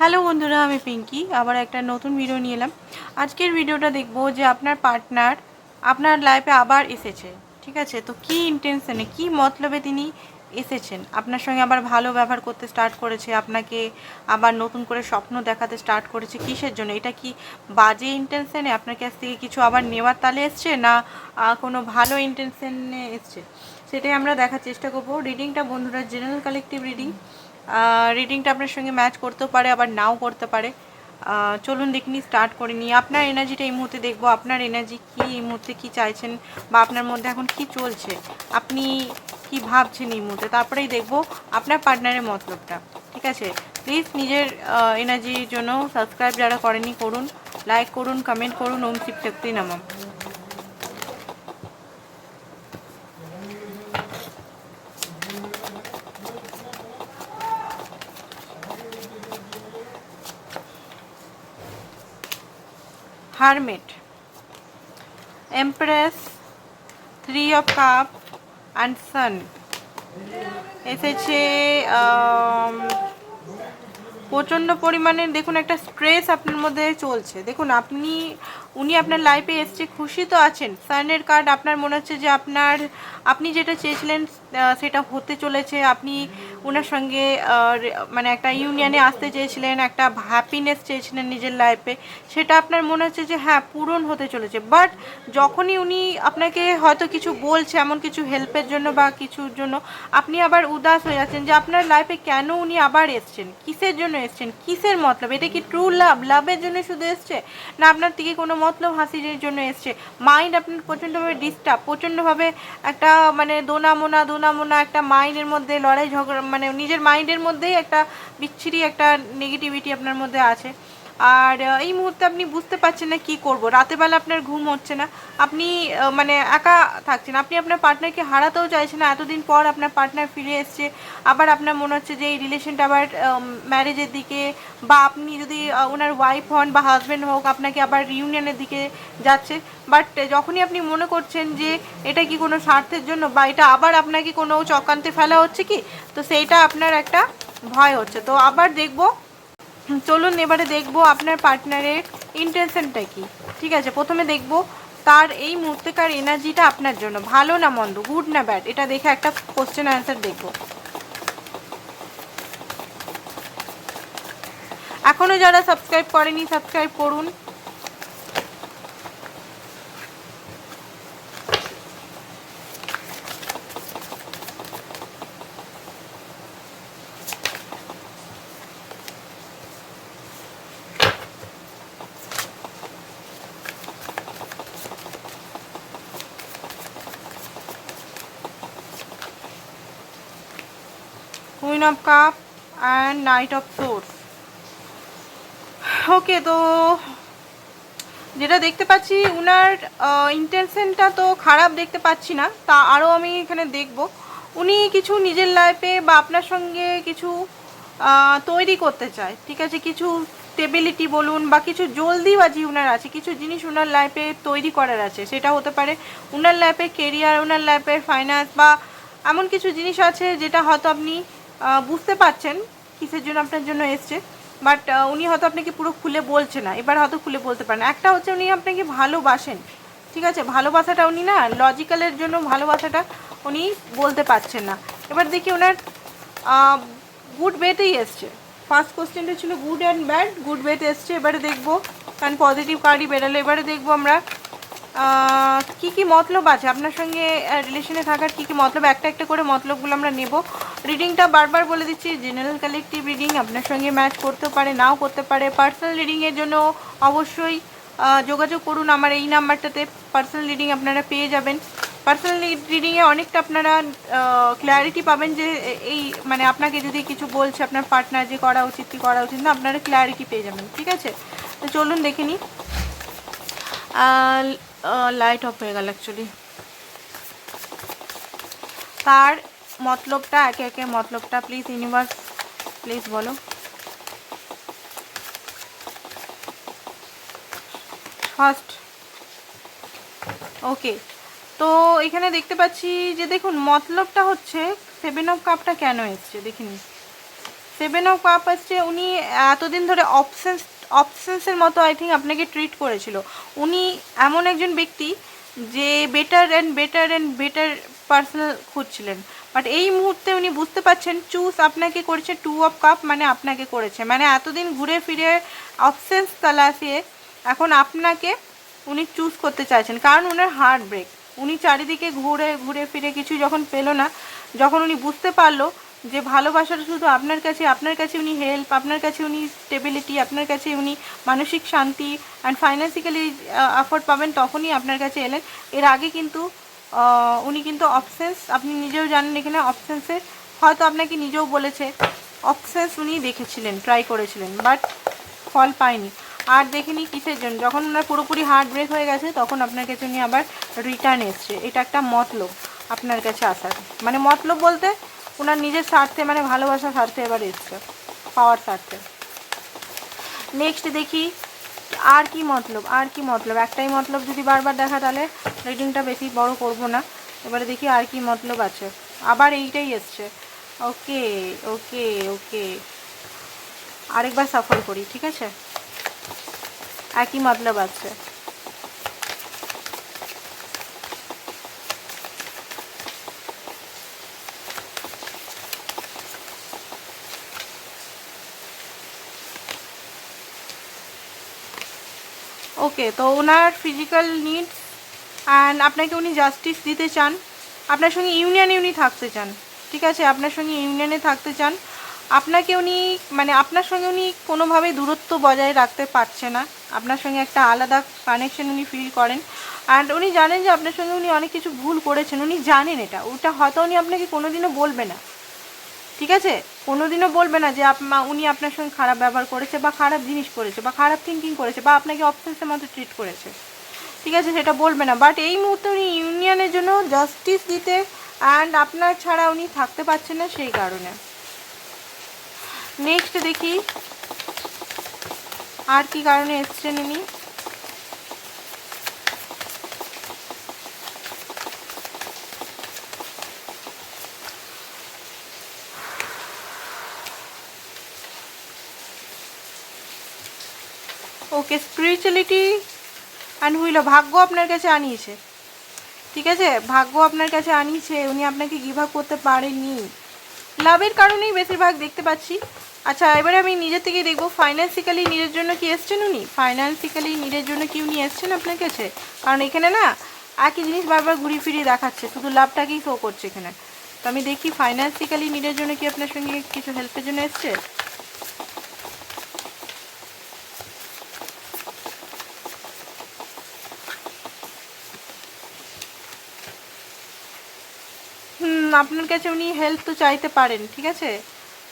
Hello বন্ধুরা, আমি পিঙ্কি। আবার একটা নতুন ভিডিও নিয়ে এলাম। আজকের ভিডিওটা দেখব যে আপনার পার্টনার আপনার লাইফে আবার এসেছে, ঠিক আছে? তো কি ইন্টেনশনে কি মতলবে তিনি এসেছেন? আপনার সঙ্গে আবার ভালো ব্যবহার করতে স্টার্ট করেছে, আপনাকে আবার নতুন করে স্বপ্ন দেখাতে স্টার্ট করেছে কিসের জন্য? এটা কি বাজে ইন্টেনশনে আপনার কাছ থেকে কিছু আবার নেওয়ার তালে এসছে না কোনো ভালো ইন্টেনশনে এসছে? সেটাই আমরা দেখার চেষ্টা করব। রিডিংটা বন্ধুরা জেনারেল কালেকটিভ রিডিং রিডিংটা আপনার সঙ্গে ম্যাচ করতেও পারে, আবার নাও করতে পারে। চলুন দেখিনি স্টার্ট করে নিই। আপনার এনার্জিটা এই মুহূর্তে দেখব, আপনার এনার্জি কি, এই মুহূর্তে কি চাইছেন, বা আপনার মধ্যে এখন কি চলছে? আপনি কি ভাবছেন এই মুহূর্তে? তারপরেই দেখব আপনার পার্টনারের মতলবটা। ঠিক আছে? প্লিজ নিজের এনার্জির জন্য সাবস্ক্রাইব যারা করেনি করুন। লাইক করুন কমেন্ট করুন। ওম শিব শক্তি নামম hermit. Empress three of cup and sun. এসেছে আম, প্রচণ্ড পরিমাণে দেখুন একটা স্ট্রেস আপনার মধ্যে চলছে। দেখুন আপনি উনি আপনার লাইফে এসছে, খুশি তো আছেন। সানের কার্ড আপনার মনে হচ্ছে যে আপনার, আপনি যেটা চেয়েছিলেন সেটা হতে চলেছে। আপনি ওনার সঙ্গে মানে একটা ইউনিয়নে আসতে চেয়েছিলেন, একটা হ্যাপিনেস চেয়েছিলেন নিজের লাইফে সেটা আপনার মনে হচ্ছে যে হ্যাঁ পূরণ হতে চলেছে। বাট যখনই উনি আপনাকে হয়তো কিছু বলছে, এমন কিছু হেল্পের জন্য বা কিছুর জন্য, আপনি আবার উদাস হয়ে যাচ্ছেন যে, আপনার লাইফে কেন উনি আবার এসছেন? কিসের জন্য এসছেন? কিসের মতলব? এটা কি ট্রু লাভ লাভের জন্য শুধু এসছে? না, আপনার থেকে কোনো মতলব হাসিরের জন্য এসছে। মাইন্ড আপনার প্রচণ্ডভাবে ডিস্টার্ব প্রচণ্ডভাবে একটা মানে দোনামোনা দোনামোনা দোনা মোনা একটা মাইন্ডের মধ্যে লড়াই ঝগড়া মানে নিজের মাইন্ডের মধ্যেই একটা বিচ্ছিরি একটা নেগেটিভিটি আপনার মধ্যে আছে। আর এই মুহূর্তে আপনি বুঝতে পারছেন না কি করব। রাতেবেলা আপনার ঘুম হচ্ছে না। আপনি মানে একা থাকছেন। আপনি আপনার পার্টনারকে হারাতেও চাইছেন না। এতদিন পর আপনার পার্টনার ফিরে এসছে। আবার আপনার মনে হচ্ছে যে এই রিলেশনটা আবার ম্যারেজের দিকে বা আপনি যদি ওনার ওয়াইফ হন বা হাজব্যান্ড হোক, আপনাকে আবার রিউনিয়নের দিকে যাচ্ছে। বাট যখনই আপনি মনে করছেন যে এটা কি কোনো স্বার্থের জন্য বা এটা আবার আপনাকে কোনো চক্রান্তে ফেলা হচ্ছে কি, তো সেইটা আপনার একটা ভয় হচ্ছে। তো আবার দেখব চলুন এবারে দেখব আপনার পার্টনারের ইন্টেনশনটা কি। ঠিক আছে, প্রথমে দেখব তার এই মুহূর্তেকার এনার্জিটা আপনার জন্য, ভালো না মন্দ গুড না ব্যাড এটা দেখে একটা কোশ্চেন অ্যান্সার দেখব। এখনও যারা সাবস্ক্রাইব করেনি সাবস্ক্রাইব করুন। Queen of cups and knight of swords okay তো যেটা দেখতে পাচ্ছি, উনার ইন্টেনশনটা তো খারাপ দেখতে পাচ্ছি না, তা আরও আমি এখানে দেখব। উনি কিছু নিজের লাইফে বা আপনার সঙ্গে কিছু তৈরি করতে চায়। ঠিক আছে, কিছু স্টেবিলিটি বলুন বা কিছু জলদিবাজি উনার আছে, কিছু জিনিস উনার লাইফে তৈরি করার আছে, সেটা হতে পারে উনার লাইফে কেরিয়ার উনার লাইফের ফাইন্যান্স বা এমন কিছু জিনিস আছে, যেটা হয়তো আপনি বুঝতে পারছেন কিসের জন্য আপনার জন্য এসছে বাট উনি হয়তো আপনাকে পুরো খুলে বলছে না, এবার হয়তো খুলে বলতে পারেন। একটা হচ্ছে উনি আপনাকে ভালোবাসেন, ঠিক আছে? ভালোবাসাটা উনি না লজিক্যালের জন্য ভালোবাসাটা উনি বলতে পারছেন না। এবার দেখি ওনার গুড ওয়েতেই এসছে। ফার্স্ট কোশ্চেনটা ছিল গুড অ্যান্ড ব্যাড গুড ওয়েতে এসছে, এবারে দেখব কারণ পজিটিভ কার্ডই বেরোলো, এবারে দেখব আমরা কি কি মতলব আছে? আপনার সঙ্গে রিলেশনে থাকার কি কি মতলব? একটা একটা করে মতলবগুলো আমরা নেব। রিডিংটা বারবার বলে দিচ্ছি জেনারেল কালেকটিভ রিডিং আপনার সঙ্গে ম্যাচ করতেও পারে, নাও করতে পারে। পার্সোনাল রিডিংয়ের জন্য অবশ্যই যোগাযোগ করুন আমার এই নাম্বারটাতে। পার্সোনাল রিডিং আপনারা পেয়ে যাবেন। পার্সোনাল রিডিংয়ে অনেকটা আপনারা ক্ল্যারিটি পাবেন যে এই মানে আপনাকে যদি কিছু বলছে আপনার পার্টনার যে করা উচিত, কি করা উচিত না, আপনারা ক্ল্যারিটি পেয়ে যাবেন। ঠিক আছে? তো চলুন দেখে নিই। লাইট অফ হয়ে গেল অ্যাকচুয়ালি তার মতলবটা, একে একে মতলবটা প্লিজ ইউনিভার্স প্লিজ বলো। ফার্স্ট ওকে তো এখানে দেখতে পাচ্ছি যে দেখুন, মতলবটা হচ্ছে সেভেন অফ কাপটা কেন এসছে? দেখিনি। সেভেন অফ কাপ আসছে উনি এতদিন ধরে অপশানস অপশানসের মতো আই থিঙ্ক আপনাকে ট্রিট করেছিল। উনি এমন একজন ব্যক্তি যে better and better and better personal খুঁজছিলেন। But এই মুহূর্তে উনি বুঝতে পারছেন চুজ আপনাকে করেছে টু অফ কাপ মানে আপনাকে করেছে। মানে এতদিন ঘুরে ফিরে অপশানস তালাশিয়ে এখন আপনাকে উনি চুজ করতে চাইছেন। কারণ ওনার হার্ট ব্রেক উনি চারিদিকে ঘুরে ঘুরে ফিরে কিছু যখন পেল না, যখন উনি বুঝতে পারল যে ভালোবাসাটা শুধু আপনার কাছে আপনার কাছে উনি হেল্প আপনার কাছে উনি স্টেবিলিটি আপনার কাছে উনি মানসিক শান্তি অ্যান্ড ফাইন্যান্সিক্যালি অ্যাফোর্ড পাবেন তখনই আপনার কাছে এলেন। এর আগে কিন্তু উনি কিন্তু অপশানস আপনি নিজেও জানেন এখানে অপশানসের হয়তো আপনাকে নিজেও বলেছে অপশানস উনি দেখেছিলেন ট্রাই করেছিলেন বাট ফল পায়নি। আর দেখিনি কিসের জন্য? যখন ওনার পুরোপুরি হার্ট ব্রেক হয়ে গেছে, তখন আপনার কাছে উনি আবার রিটার্ন এসছে। এটা একটা মতলব আপনার কাছে আসার। মানে মতলব বলতে ওনার নিজের স্বার্থে মানে ভালোবাসার স্বার্থে এবার এসছে, পাওয়ার স্বার্থে। নেক্সট দেখি, আর কি মতলব, আর কি মতলব? একটাই মতলব যদি বারবার দেখা, তাহলে রিডিংটা বেশি বড় করব না। এবারে দেখি আর কি মতলব আছে। আবার এইটাই এসছে। ওকে ওকে ওকে আরেকবার সফল করি, ঠিক আছে? একই মতলব আছে। ওকে, তো ওনার ফিজিক্যাল নিডস অ্যান্ড আপনাকে উনি জাস্টিস দিতে চান। আপনার সঙ্গে ইউনিয়নে উনি থাকতে চান, ঠিক আছে? আপনার সঙ্গে ইউনিয়নে থাকতে চান। আপনাকে উনি মানে আপনার সঙ্গে উনি কোনোভাবেই দূরত্ব বজায় রাখতে পারছে না। আপনার সঙ্গে একটা আলাদা কানেকশন উনি ফিল করেন। অ্যান্ড উনি জানেন যে আপনার সঙ্গে উনি অনেক কিছু ভুল করেছেন, উনি জানেন এটা। ওটা হয়তো উনি আপনাকে কোনোদিনও বলবে না। ঠিক আছে? কোনোদিনও বলবে না যে উনি আপনার সঙ্গে খারাপ ব্যবহার করেছে বা খারাপ জিনিস করেছে বা খারাপ থিঙ্কিং করেছে বা আপনাকে অপশনসের মতো ট্রিট করেছে। ঠিক আছে? সেটা বলবে না। বাট এই মুহূর্তে উনি ইউনিয়নের জন্য জাস্টিস দিতে অ্যান্ড আপনার ছাড়া উনি থাকতে পারছেন না সেই কারণে। নেক্সট দেখি, আর কি কারণে এসছেন উনি? ওকে স্পিরিচুয়ালিটি অ্যান্ড হুইল ভাগ্য আপনার কাছে আনিয়েছে। ঠিক আছে? ভাগ্য আপনার কাছে আনিয়েছে, উনি আপনাকে গিভ আপ করতে পারেননি। লাভের কারণেই বেশিরভাগ দেখতে পাচ্ছি। আচ্ছা এবারে আমি নিজের থেকেই দেখব ফাইন্যান্সিক্যালি নিজের জন্য কি এসছেন উনি? ফাইন্যান্সিক্যালি নিজের জন্য কি উনি এসছেন আপনার কাছে? কারণ এখানে না, একই জিনিস বারবার ঘুরিয়ে ফিরিয়ে দেখাচ্ছে, শুধু লাভটাকেই শো করছে এখানে। তো আমি দেখি ফাইন্যান্সিক্যালি নিজের জন্য কি আপনার সঙ্গে কিছু হেল্পের জন্য এসছে? আপনার কাছে উনি হেল্প তো চাইতে পারেন, ঠিক আছে?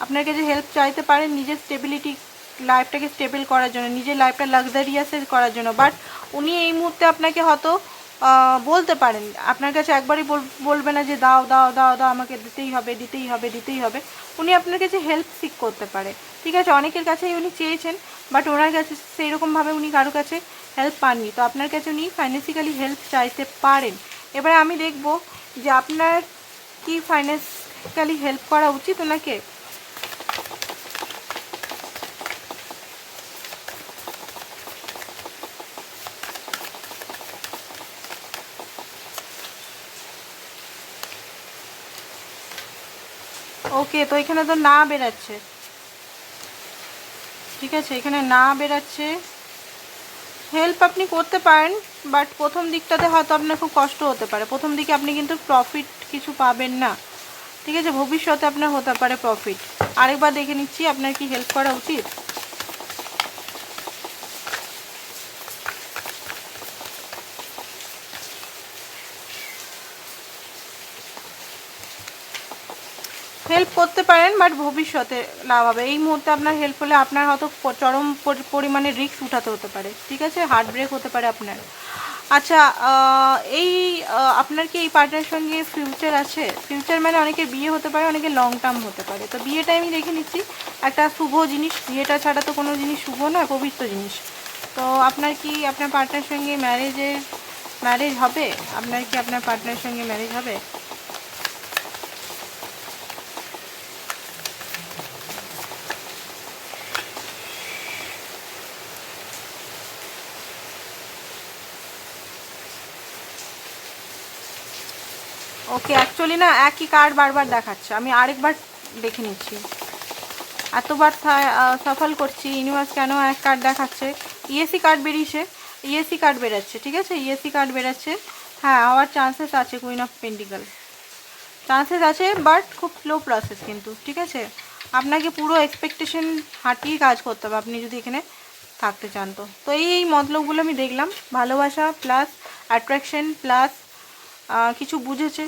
আপনার কাছে হেল্প চাইতে পারেন নিজের স্টেবিলিটি লাইফটাকে স্টেবল করার জন্য, নিজের লাইফটা লাক্সারিয়াসে করার জন্য। বাট উনি এই মুহূর্তে আপনাকে হয়তো বলতে পারেন। আপনার কাছে একবারই বল- বলবে না যে দাও দাও দাও দাও, আমাকে দিতেই হবে দিতেই হবে দিতেই হবে। উনি আপনার কাছে হেল্প সিক করতে পারে, ঠিক আছে? অনেকের কাছেই উনি চেয়েছেন বাট ওনার কাছে সেই রকমভাবে উনি কারও কাছে হেল্প পাননি। তো আপনার কাছে উনি ফাইন্যান্সিক্যালি হেল্প চাইতে পারেন। এবারে আমি দেখব যে আপনার কি ফাইন্যান্সিক্যালি হেল্প করা উচিত ওনাকে? ওকে তো এখানে তো না বেরাচ্ছে। ঠিক আছে, এখানে না বেরাচ্ছে। হেল্প আপনি করতে পারেন বাট প্রথম দিকটাতে হয়তো আপনার খুব কষ্ট হতে পারে। প্রথম দিকে আপনি কিন্তু প্রফিট কিছু পাবেন না। ঠিক আছে, ভবিষ্যতে আপনার হতে পারে প্রফিট আরেকবার দেখে নিচ্ছি আপনার কি হেল্প করা উচিত। হেল্প করতে পারেন বাট ভবিষ্যতে লাভ হবে। এই মুহূর্তে আপনার হেল্প হলে আপনার হয়তো চরম পরি- পরিমাণে রিস্ক উঠাতে হতে পারে, ঠিক আছে? হার্ট ব্রেক হতে পারে আপনার। আচ্ছা এই আপনার কি এই পার্টনার সঙ্গে ফিউচার আছে? ফিউচার মানে অনেকের বিয়ে হতে পারে, অনেকে লং টার্ম হতে পারে। তো বিয়েটা আমি দেখে নিচ্ছি। একটা শুভ জিনিস, বিয়েটা ছাড়া তো কোনো জিনিস শুভ নয়, পবিত্র জিনিস। তো আপনার কি আপনার পার্টনার সঙ্গে ম্যারেজের ম্যারেজ হবে? আপনার কি আপনার পার্টনার সঙ্গে ম্যারেজ হবে? ওকে অ্যাকচুয়ালি না, একই কার্ড বারবার দেখাচ্ছে। আমি আরেকবার দেখে নিচ্ছি। এতবার সফল করছি ইউনিভার্স কেন এক কার্ড দেখাচ্ছে? ইএসি কার্ড বেরিয়েছে। ইএসি কার্ড বেরাচ্ছে, ঠিক আছে? ইএসি কার্ড বেরাচ্ছে। হ্যাঁ হওয়ার চান্সেস আছে কুইন অফ পেন্টিকাল চান্সেস আছে বাট খুব স্লো প্রসেস কিন্তু, ঠিক আছে? আপনাকে পুরো এক্সপেকটেশন হাঁটিয়ে কাজ করতে হবে, আপনি যদি এখানে থাকতে চান তো। তো এই মতলবগুলো আমি দেখলাম। ভালোবাসা প্লাস অ্যাট্রাকশন প্লাস কিছু বুঝেছে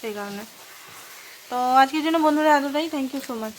সেই কারণে। তো আজকের জন্য বন্ধুরা এতটাই। Thank you so much